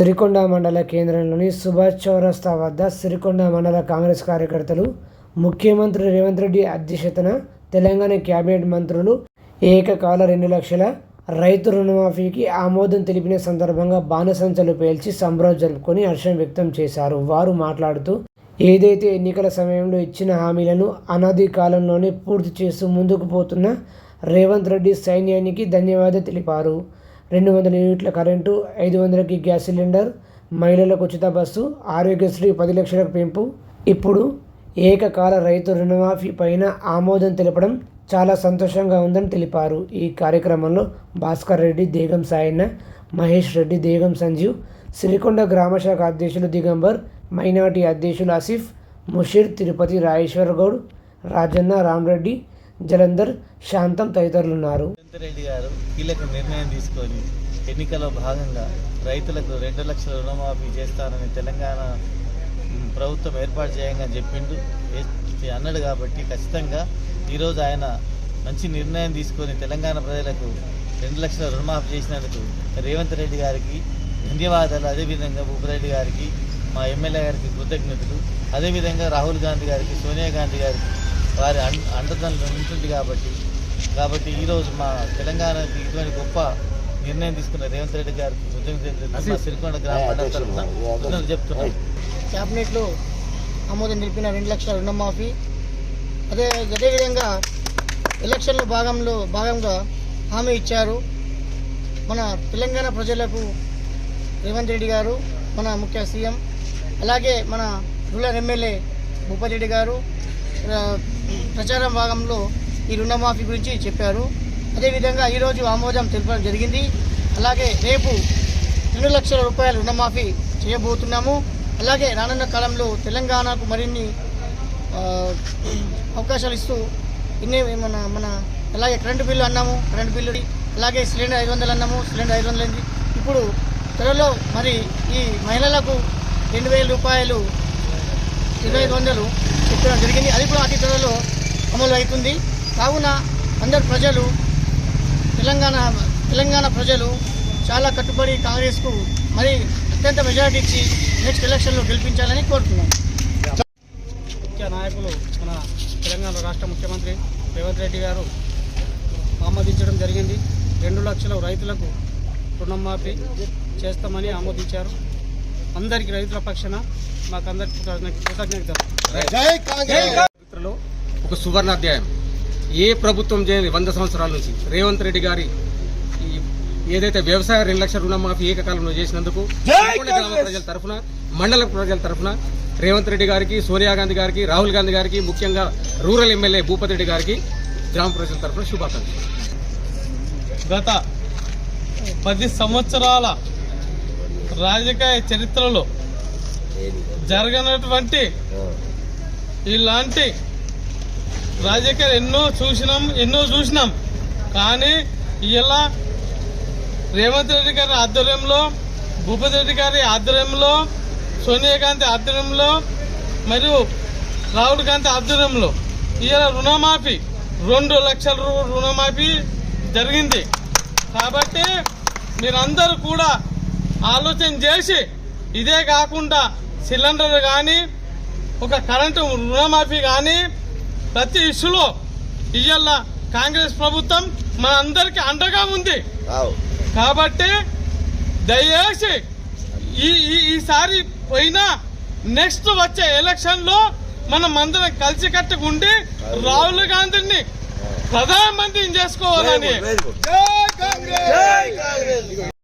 సిరికొండ మండల కేంద్రంలోని సుభాష్ చౌరస్తా వద్ద సిరికొండ మండల కాంగ్రెస్ కార్యకర్తలు ముఖ్యమంత్రి రేవంత్ రెడ్డి అధ్యక్షతన తెలంగాణ కేబినెట్ మంత్రులు ఏకకాల రెండు లక్షల రైతు రుణమాఫీకి ఆమోదం తెలిపిన సందర్భంగా బాణసంచలు పేల్చి సంబరం జరుపుకొని హర్షం వ్యక్తం చేశారు. వారు మాట్లాడుతూ ఏదైతే ఎన్నికల సమయంలో ఇచ్చిన హామీలను అనాది కాలంలోనే పూర్తి చేస్తూ ముందుకు పోతున్న రేవంత్ రెడ్డి సైన్యానికి ధన్యవాదాలు తెలిపారు. రెండు వందల యూనిట్ల కరెంటు ఐదు వందలకి గ్యాస్ సిలిండర్ మహిళలకు ఉచిత బస్సు ఆరోగ్యశ్రీ పది లక్షలకు పెంపు. ఇప్పుడు ఏకకాల రైతు రుణమాఫీ పైన ఆమోదం తెలపడం చాలా సంతోషంగా ఉందని తెలిపారు. ఈ కార్యక్రమంలో భాస్కర్ రెడ్డి దేగం సాయన్న మహేష్ రెడ్డి దేగం సంజీవ్ సిరికొండ గ్రామశాఖ అధ్యక్షులు దిగంబర్ మైనార్టీ అధ్యక్షులు ఆసిఫ్ ముషీర్ తిరుపతి రాజేశ్వర గౌడ్ రాజన్న రామరెడ్డి జలంధర్ శాంతం తదితరులు ఉన్నారు రెడ్డి గారు కీలక నిర్ణయం తీసుకొని ఎన్నికల్లో భాగంగా రైతులకు రెండు లక్షల రుణమాఫీ చేస్తానని తెలంగాణ ప్రభుత్వం ఏర్పాటు చేయంగా చెప్పిండు. అన్నాడు కాబట్టి ఖచ్చితంగా ఈరోజు ఆయన మంచి నిర్ణయం తీసుకొని తెలంగాణ ప్రజలకు రెండు లక్షల రుణమాఫీ చేసినందుకు రేవంత్ రెడ్డి గారికి ధన్యవాదాలు. అదేవిధంగా భూపరెడ్డి గారికి మా ఎమ్మెల్యే గారికి కృతజ్ఞతలు. అదేవిధంగా రాహుల్ గాంధీ గారికి సోనియా గాంధీ గారికి వారి అండ అండదండలు ఉంటుంది కాబట్టి కాబట్టి ఈరోజు మా తెలంగాణకి ఇటువంటి గొప్ప నిర్ణయం తీసుకున్న రేవంత్ రెడ్డి గారికి మా సిరికొండ గ్రామ కృతజ్ఞతలు చెప్తున్నాం. క్యాబినెట్లో ఆమోదం తెలిపిన రెండు లక్షల రుణమాఫీ. అదే అదేవిధంగా ఎలక్షన్ల భాగంలో భాగంగా హామీ ఇచ్చారు మన తెలంగాణ ప్రజలకు రేవంత్ రెడ్డి గారు మన ముఖ్య సీఎం అలాగే మన రూరల్ ఎమ్మెల్యే భూపతి రెడ్డి గారు ప్రచారం భాగంలో ఈ రుణమాఫీ గురించి చెప్పారు. అదేవిధంగా ఈరోజు ఆమోదం తెలపడం జరిగింది. అలాగే రేపు రెండు లక్షల రూపాయల రుణమాఫీ చేయబోతున్నాము. అలాగే రానున్న కాలంలో తెలంగాణకు మరిన్ని అవకాశాలు ఇస్తూ ఇన్ని మన మన అలాగే కరెంటు బిల్లు అన్నాము కరెంటు బిల్లు అలాగే సిలిండర్ ఐదు వందలు అన్నాము సిలిండర్ ఐదు వందలు అయింది. ఇప్పుడు త్వరలో మరి ఈ మహిళలకు రెండు వేల రూపాయలు ఇరవై ఐదు వందలు చెప్పడం జరిగింది. అది కూడా అతి త్వరలో అమలు అవుతుంది కావున అందరు ప్రజలు తెలంగాణ తెలంగాణ ప్రజలు చాలా కట్టుబడి కాంగ్రెస్కు మరి అత్యంత మెజారిటీ ఇచ్చి నెక్స్ట్ ఎలక్షన్లో గెలిపించాలని కోరుతున్నాను ముఖ్య నాయకులు మన తెలంగాణ రాష్ట్ర ముఖ్యమంత్రి రేవంత్ రెడ్డి గారు ఆమోదించడం జరిగింది. రెండు లక్షల రైతులకు రుణమాఫీ చేస్తామని ఆమోదించారు. అందరికీ రైతుల పక్షాన మాకందరికి కృతజ్ఞతలు. చరిత్రలో ఒక సువర్ణ అధ్యాయం ఏ ప్రభుత్వం చేయని వంద సంవత్సరాల నుంచి రేవంత్ రెడ్డి గారి ఈ ఏదైతే వ్యవసాయ రెండు లక్షల రుణమాఫీ ఏకకాలంలో చేసినందుకు గ్రామ ప్రజల తరఫున మండల ప్రజల తరఫున రేవంత్ రెడ్డి గారికి సోనియా గాంధీ గారికి రాహుల్ గాంధీ గారికి ముఖ్యంగా రూరల్ ఎమ్మెల్యే భూపతి రెడ్డి గారికి గ్రామ ప్రజల తరఫున శుభాకాంక్షలు. గత పది సంవత్సరాల రాజకీయ చరిత్రలో జరగనటువంటి ఇలాంటి రాజకీయాలు ఎన్నో చూసినాం ఎన్నో చూసినాం. కానీ ఇలా రేవంత్ రెడ్డి గారి ఆధ్వర్యంలో భూపతి రెడ్డి గారి ఆధ్వర్యంలో సోనియా గాంధీ ఆధ్వర్యంలో మరియు రాహుల్ గాంధీ ఆధ్వర్యంలో ఇలా రుణమాఫీ రెండు లక్షల రుణమాఫీ జరిగింది. కాబట్టి మీరందరూ కూడా ఆలోచన చేసి ఇదే కాకుండా సిలిండర్ కానీ ఒక కరెంటు రుణమాఫీ కానీ ప్రతి ఇష్యూలో ఇవాళ కాంగ్రెస్ ప్రభుత్వం మన అందరికి అండగా ఉంది. కాబట్టి దయచేసి ఈ ఈ- ఈసారి పోయినా నెక్స్ట్ వచ్చే ఎలక్షన్లో మనం అందరం కలిసి కట్టుకుండి రాహుల్ గాంధీని ప్రధానమంత్రిని చేసుకోవాలని.